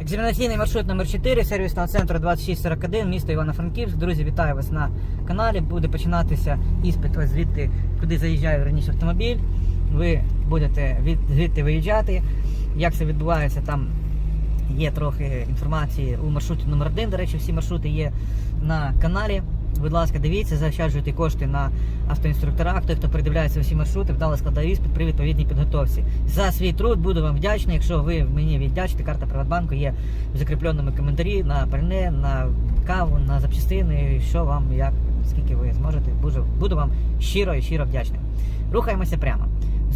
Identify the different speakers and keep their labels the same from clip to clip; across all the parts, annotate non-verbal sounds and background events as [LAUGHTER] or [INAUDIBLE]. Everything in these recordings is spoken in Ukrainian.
Speaker 1: Екзаменаційний маршрут номер 4 сервісного центру 2641, місто Івано-Франківськ. Друзі, вітаю вас на каналі. Буде починатися іспит ось звідти, куди заїжджає раніше автомобіль. Ви будете від, звідти виїжджати. Як це відбувається, там є трохи інформації у маршруті номер 1 До речі, всі маршрути є на каналі. Будь ласка, дивіться, заощаджуйте кошти на автоінструкторах. Той, хто придивляється усі маршрути, вдало складає іспит при відповідній підготовці. За свій труд буду вам вдячний. Якщо ви мені віддячите, карта Приватбанку є в закріпленому коментарі на пальне, на каву, на запчастини, що вам, як, скільки ви зможете. Буду вам щиро і щиро вдячним. Рухаємося прямо.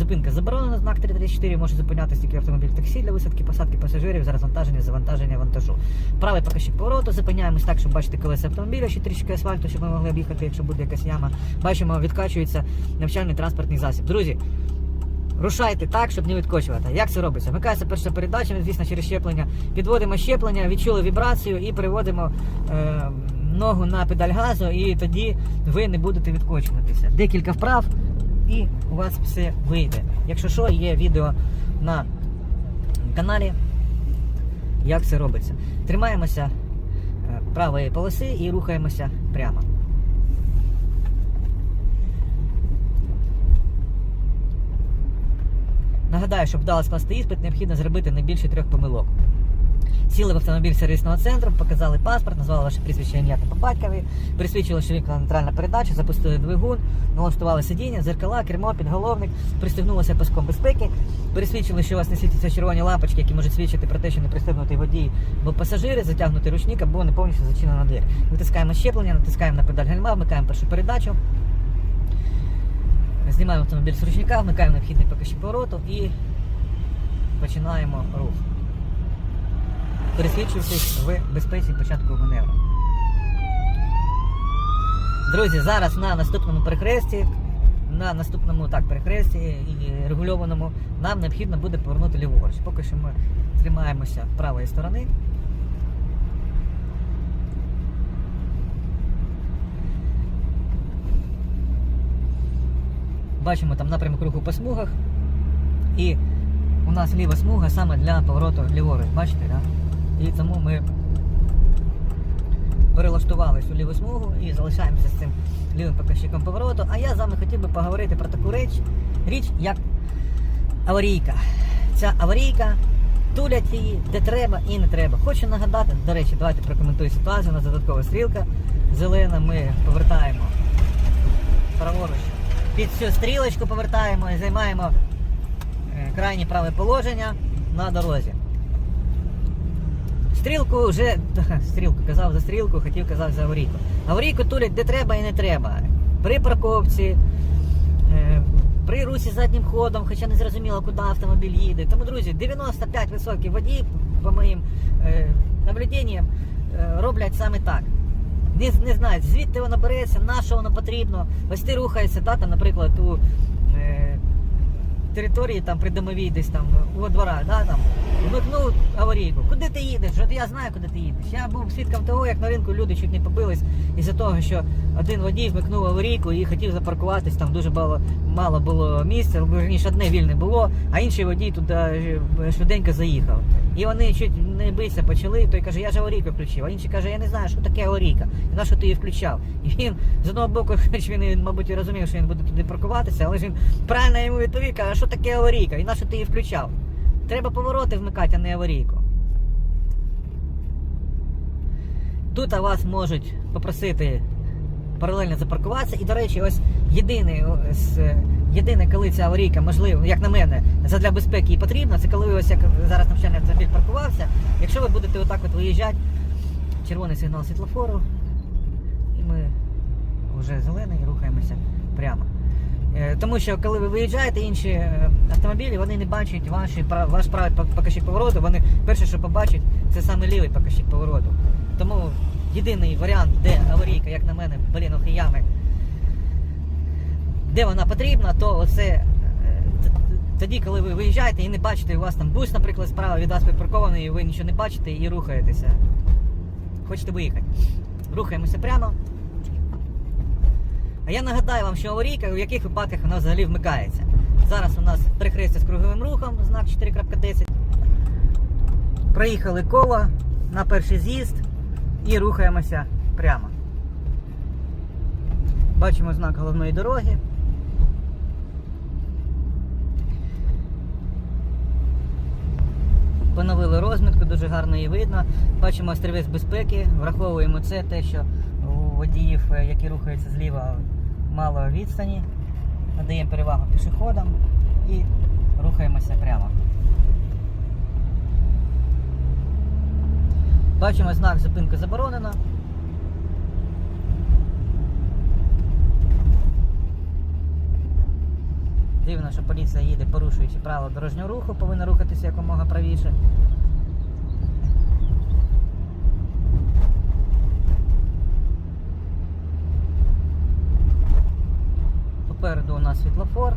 Speaker 1: Зупинка заборонена, знак 334 може зупинятися тільки автомобіль таксі для висадки, посадки пасажирів за розвантаження, завантаження вантажу. Правий покажчик повороту, зупиняємось так, щоб бачити колеса автомобіля, ще трішки асфальту, щоб ми могли об'їхати, якщо буде якась яма. Бачимо, відкачується навчальний транспортний засіб. Друзі, рушайте так, щоб не відкочувати. Як це робиться? Вмикається перша передача, звісно, через щеплення. Підводимо щеплення, відчули вібрацію і переводимо е, ногу на педаль газу, і тоді ви не будете відкочуватися. Декілька вправ, і у вас все вийде. Якщо що, є відео на каналі, як це робиться. Тримаємося е, правої полоси і рухаємося прямо. Нагадаю, щоб вдало скласти іспит, необхідно зробити не більше трьох помилок. Сіли в автомобіль сервісного центру, показали паспорт, назвали ваше прізвище ім'я та по батькові, присвідчили, що вікна нейтральна передача, запустили двигун, налаштували сидіння, зеркала, кермо, підголовник, пристегнулися паском безпеки, пересвідчили, що у вас не світяться червоні лампочки, які можуть свідчити про те, що не пристегнутий водій або пасажири, затягнутий ручник або не повністю зачинена двері. Витискаємо щеплення, натискаємо на педаль гальма, вмикаємо першу передачу. Знімаємо автомобіль з ручника, вмикаємо необхідний покажчик повороту і починаємо рух. Пересвідчуючись в безпеці початку маневру. Друзі, зараз на наступному перехресті, на наступному так, перехресті і регульованому нам необхідно буде повернути ліворуч. Поки що ми тримаємося правої сторони. Бачимо там напрямок руху по смугах. І у нас ліва смуга саме для повороту ліворуч. Бачите? Да? І тому ми перелаштувались у ліву смугу і залишаємося з цим лівим показчиком повороту. А я з вами хотів би поговорити про таку річ, річ як аварійка. Ця аварійка тулять її де треба і не треба. Хочу нагадати, до речі, давайте прокоментую ситуацію. У нас додаткова стрілка зелена. Ми повертаємо праворуч. Під цю стрілочку повертаємо і займаємо е, крайнє праве положення на дорозі. Стрілку вже. Стрілку казав за стрілку, хотів казати за аварійку. Аварійку тулять де треба і не треба. При парковці, е, при русі заднім ходом, хоча не зрозуміло, куди автомобіль їде. Тому, друзі, 95% водіїв, по моїм е, наблюденням, е, роблять саме так. Не, не знають, звідти воно береться, на що воно потрібно. Ось ти рухаєшся, да, там, наприклад, у території там придомовій десь там у дворах, да, там, вмикнув аварійку. Куди ти їдеш? От я знаю, куди ти їдеш. Я був свідком того, як на ринку люди чуть не побились із-за того, що один водій вмикнув аварійку і хотів запаркуватись, там дуже мало, мало було місця, верніше одне вільне було, а інший водій туди швиденько заїхав. І вони чуть не битися почали, той каже, я ж аварійку включив, а інший каже, я не знаю, що таке аварійка, і на що ти її включав. І він з одного боку, [LAUGHS] хоч він, мабуть, розумів, що він буде туди паркуватися, але ж він правильно йому відповів, каже, що таке аварійка, і на що ти її включав. Треба повороти вмикати, а не аварійку. Тут вас можуть попросити паралельно запаркуватися. І, до речі, ось єдине, ось, е, єдине, коли ця аварійка, можливо, як на мене, задля безпеки і потрібна, це коли ви ось як зараз навчальний автомобіль паркувався. Якщо ви будете отак от виїжджати, червоний сигнал світлофору, і ми вже зелений, рухаємося прямо. Е, Тому що коли ви виїжджаєте, інші е, автомобілі вони не бачать ваші, ваш правий пок- показчик повороту. Вони перше, що побачать, це саме лівий показчик повороту. Тому єдиний варіант, де аварійка, як на мене, блін, ями, де вона потрібна, то оце е, тоді, коли ви виїжджаєте і не бачите, у вас там бус, наприклад, справа від вас припаркований, і ви нічого не бачите і рухаєтеся. Хочете виїхати. Рухаємося прямо. А я нагадаю вам, що аварійка, у яких випадках вона взагалі вмикається. Зараз у нас перехрестя з круговим рухом, знак 4.10. проїхали коло на перший з'їзд і рухаємося прямо. Бачимо знак головної дороги. Поновили розмітку, дуже гарно її видно. Бачимо острівець безпеки, враховуємо це те, що у водіїв, е, які рухаються зліва, мало відстані. Надаємо перевагу пішоходам і рухаємося прямо. Бачимо знак зупинка заборонено. Дивно, що поліція їде, порушуючи правила дорожнього руху, повинна рухатися якомога правіше. Попереду у нас світлофор.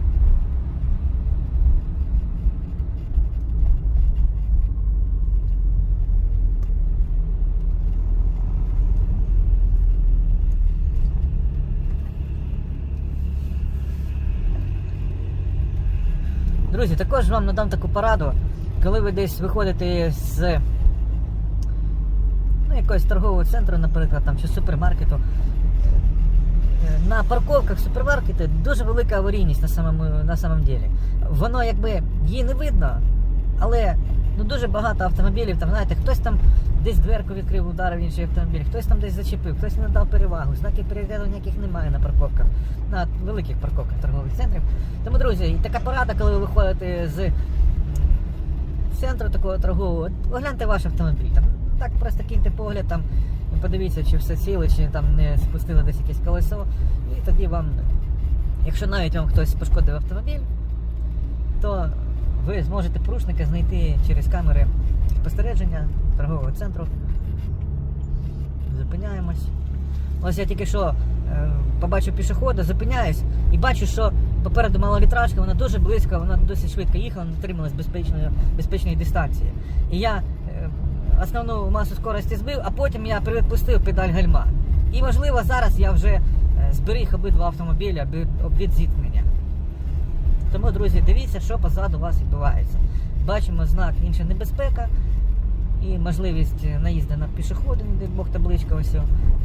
Speaker 1: Друзі, також вам надам таку пораду, коли ви десь виходите з ну, якогось торгового центру, наприклад, там, чи супермаркету. е, На парковках супермаркети дуже велика аварійність на самому, на самом ділі. Воно якби її не видно, але ну, дуже багато автомобілів, там, знаєте, хтось там десь дверку відкрив, ударив інший автомобіль, хтось там десь зачепив, хтось не надав перевагу, знаків перегляду ніяких немає на парковках, на великих парковках торгових центрів. Тому, друзі, і така порада, коли ви виходите з центру такого торгового, огляньте ваш автомобіль. Там, так просто киньте погляд, там, і подивіться, чи все ціле, чи там не спустили десь якесь колесо. І тоді вам, якщо навіть вам хтось пошкодив автомобіль, то ви зможете порушника знайти через камери спостереження торгового центру. Зупиняємось. Ось я тільки що е, побачив пішохода, зупиняюсь і бачу, що попереду малолітражка, вона дуже близько, вона досить швидко їхала, не дотрималась безпечної, безпечної дистанції. І я е, основну масу скорості збив, а потім я відпустив педаль гальма. І можливо зараз я вже е, зберіг обидва автомобіля від, від зіткнення. Тому, друзі, дивіться, що позаду вас відбувається. Бачимо знак інша небезпека і можливість наїзду на пішоходи, дай Бог табличка ось.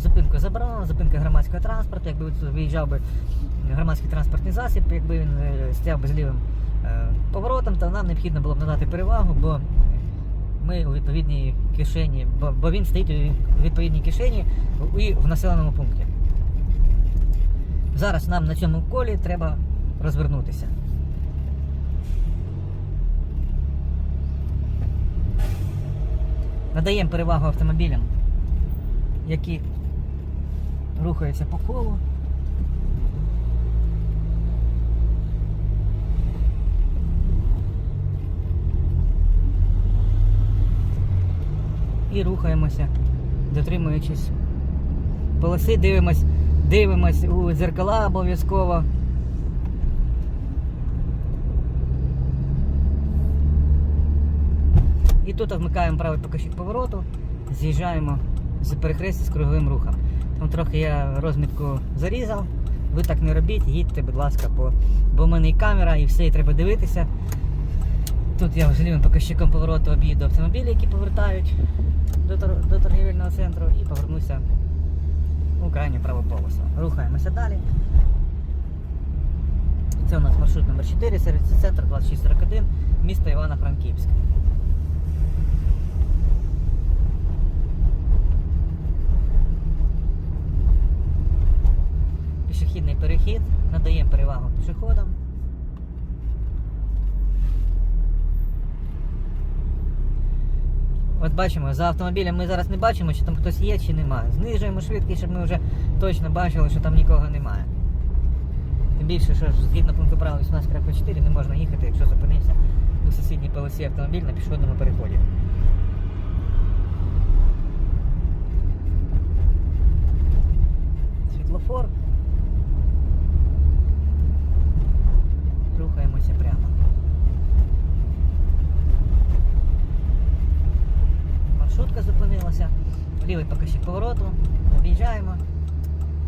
Speaker 1: Зупинку заборонено, зупинка громадського транспорту. Якби виїжджав би громадський транспортний засіб, якби він е, стояв би з лівим е, поворотом, то нам необхідно було б надати перевагу, бо ми у відповідній кишені, бо він стоїть у відповідній кишені і в населеному пункті. Зараз нам на цьому колі треба розвернутися. Надаємо перевагу автомобілям, які рухаються по колу. І рухаємося, дотримуючись полоси, дивимось, дивимось у дзеркала обов'язково. І тут вмикаємо правий покажчик повороту, з'їжджаємо з перехрестя з круговим рухом. Там трохи я розмітку зарізав. Ви так не робіть, їдьте, будь ласка, по... бо в мене і камера, і все, і треба дивитися. Тут я вже лівим повороту об'їду автомобілі, які повертають до, тор... до торгівельного центру, і повернуся у крайню праву полосу. Рухаємося далі. Це у нас маршрут номер 4, сервісний центр 2641, місто Івано-Франківськ. Пішохідний перехід, надаємо перевагу пішоходам. От бачимо, за автомобілем ми зараз не бачимо, чи там хтось є, чи немає. Знижуємо швидкість, щоб ми вже точно бачили, що там нікого немає. Тим більше, що згідно пункту правил 18.4 не можна їхати, якщо зупинився у сусідній полосі автомобіль на пішохідному переході. Світлофор. Рухаємося прямо. Маршрутка зупинилася. Лівий покажчик повороту. Об'їжджаємо.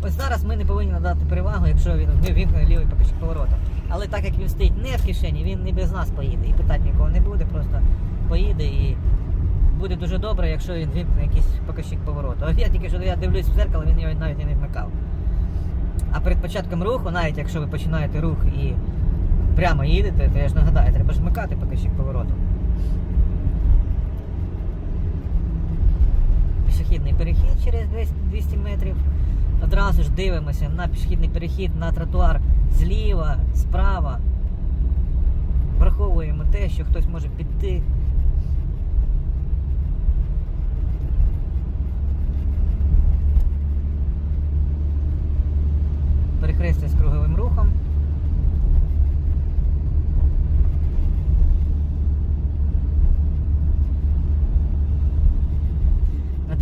Speaker 1: Ось зараз ми не повинні надати перевагу, якщо він ми вімкне лівий покажчик повороту. Але так як він стоїть не в кишені, він не без нас поїде. І питати нікого не буде, просто поїде і буде дуже добре, якщо він вимкне якийсь показчик повороту. А я тільки що я дивлюсь в зеркало, він його навіть і не вмикав. А перед початком руху, навіть якщо ви починаєте рух і прямо їдете, то я ж нагадаю, треба ж вмикати показчик повороту. Пішохідний перехід через 200 200 метрів. Одразу ж дивимося на пішохідний перехід, на тротуар зліва, справа. Враховуємо те, що хтось може піти. Перехрестя з круговим рухом.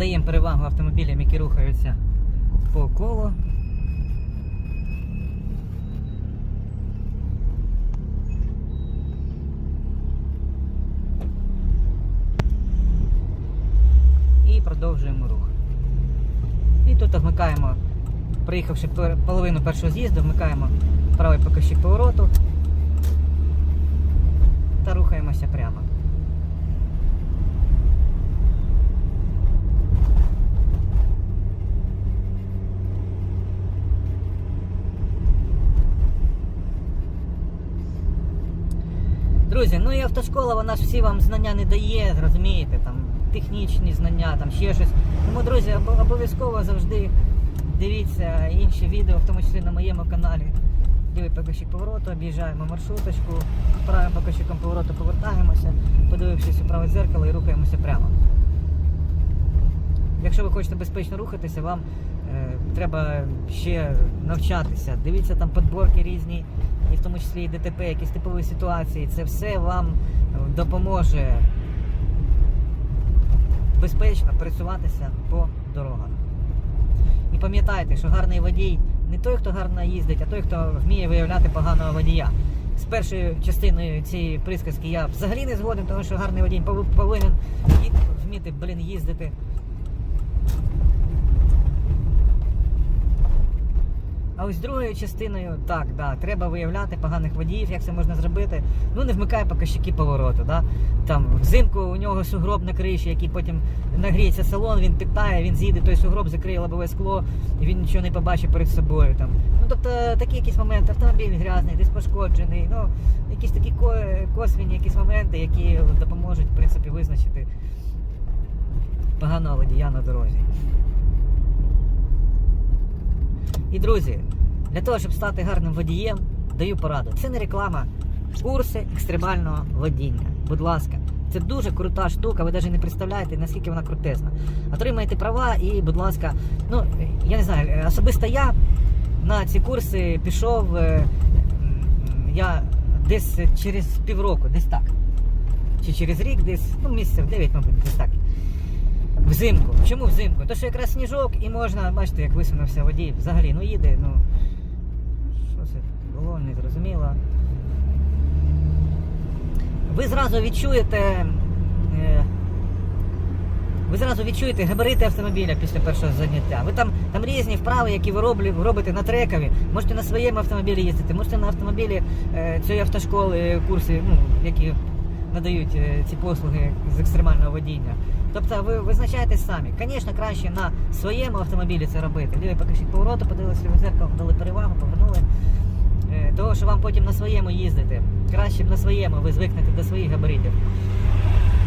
Speaker 1: Надаємо перевагу автомобілям, які рухаються по колу. І продовжуємо рух. І тут вмикаємо, приїхавши половину першого з'їзду, вмикаємо правий показчик повороту та рухаємося прямо. Друзі, ну і автошкола, вона ж всі вам знання не дає, розумієте, там технічні знання, там ще щось. Тому, друзі, обов'язково завжди дивіться інші відео, в тому числі на моєму каналі. Лівий покажчик повороту, об'їжджаємо маршруточку, правим покажчиком повороту повертаємося, подивившись у праве дзеркало і рухаємося прямо. Якщо ви хочете безпечно рухатися, вам е, треба ще навчатися. Дивіться там подборки різні, і в тому числі і ДТП, якісь типові ситуації. Це все вам допоможе безпечно пересуватися по дорогах. І пам'ятайте, що гарний водій не той, хто гарно їздить, а той, хто вміє виявляти поганого водія. З першою частиною цієї присказки я взагалі не згоден, тому що гарний водій повинен вміти, блін, їздити. А ось другою частиною, так, да, треба виявляти поганих водіїв, як це можна зробити. Ну, не вмикає показчики повороту. Да? Там взимку у нього сугроб на криші, який потім нагріється салон, він питає, він з'їде той сугроб, закриє лобове скло, і він нічого не побачить перед собою. Там. Ну, тобто такі якісь моменти, автомобіль грязний, десь пошкоджений, ну, якісь такі ко- косвінні якісь моменти, які допоможуть, в принципі, визначити поганого водія на дорозі. І друзі, для того, щоб стати гарним водієм, даю пораду. Це не реклама. Курси екстремального водіння. Будь ласка, це дуже крута штука, ви навіть не представляєте, наскільки вона крутезна. Отримайте права і, будь ласка, ну я не знаю, особисто я на ці курси пішов е, я десь через півроку, десь так. Чи через рік, десь, ну, місяців 9, мабуть, десь так. Взимку. Чому взимку? То що якраз сніжок і можна, бачите, як висунувся водій. Взагалі, ну їде, ну. Що це було, не зрозуміло. Ви зразу відчуєте. е, Ви зразу відчуєте габарити автомобіля після першого заняття. Ви там, там різні вправи, які ви робите на трекові. Можете на своєму автомобілі їздити, можете на автомобілі е, цієї автошколи, курси, ну, які надають е, ці послуги з екстремального водіння. Тобто ви визначаєте самі. Звісно, краще на своєму автомобілі це робити. Ліві покажіть повороту, подивилися в зеркало, дали перевагу, повернули. Е, Того, що вам потім на своєму їздити. Краще б на своєму ви звикнете до своїх габаритів.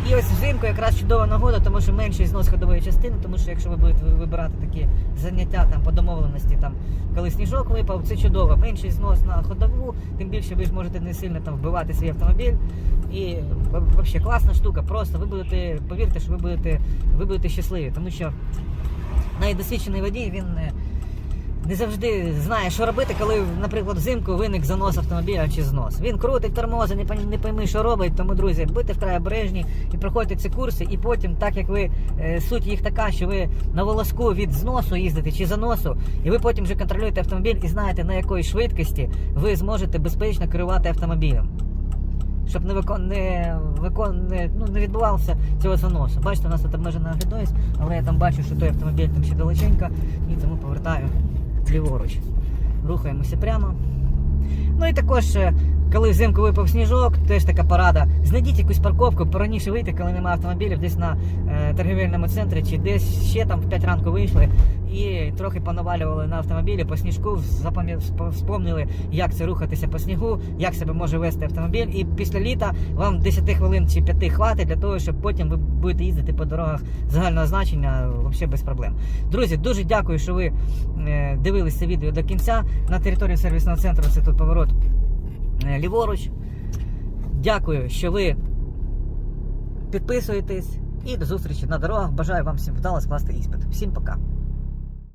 Speaker 1: І ось взимку якраз чудова нагода, тому що менший знос ходової частини, тому що якщо ви будете вибирати такі заняття там по домовленості, там коли сніжок випав, це чудово. Менший знос на ходову, тим більше ви зможете не сильно там вбивати свій автомобіль. І взагалі класна штука. Просто ви будете, повірте, що ви будете, ви будете щасливі, тому що найдосвідчений водій він не, завжди знає, що робити, коли, наприклад, взимку виник занос автомобіля чи знос. Він крутить тормози, не, не пойми, що робить. Тому, друзі, будьте вкрай обережні і проходьте ці курси, і потім, так як ви е, суть їх така, що ви на волоску від зносу їздите чи заносу, і ви потім вже контролюєте автомобіль і знаєте, на якої швидкості ви зможете безпечно керувати автомобілем. Щоб не викон не викон не, ну, не відбувався цього заносу. Бачите, у нас тут обмежена але я там бачу, що той автомобіль там ще далеченько, і тому повертаю ліворуч. Рухаємося прямо. Ну і також, е, коли взимку випав сніжок, теж така порада. Знайдіть якусь парковку, пораніше вийти, коли немає автомобілів, десь на е, торгівельному центрі, чи десь ще там в 5 ранку вийшли і трохи понавалювали на автомобілі по сніжку, вспомнили, як це рухатися по снігу, як себе може вести автомобіль. І після літа вам 10 хвилин чи 5 хватить для того, щоб потім ви будете їздити по дорогах загального значення взагалі без проблем. Друзі, дуже дякую, що ви е, дивились це відео до кінця. На території сервісного центру це тут поворот е, ліворуч. Дякую, що ви підписуєтесь. І до зустрічі на дорогах. Бажаю вам всім вдало скласти іспит. Всім пока.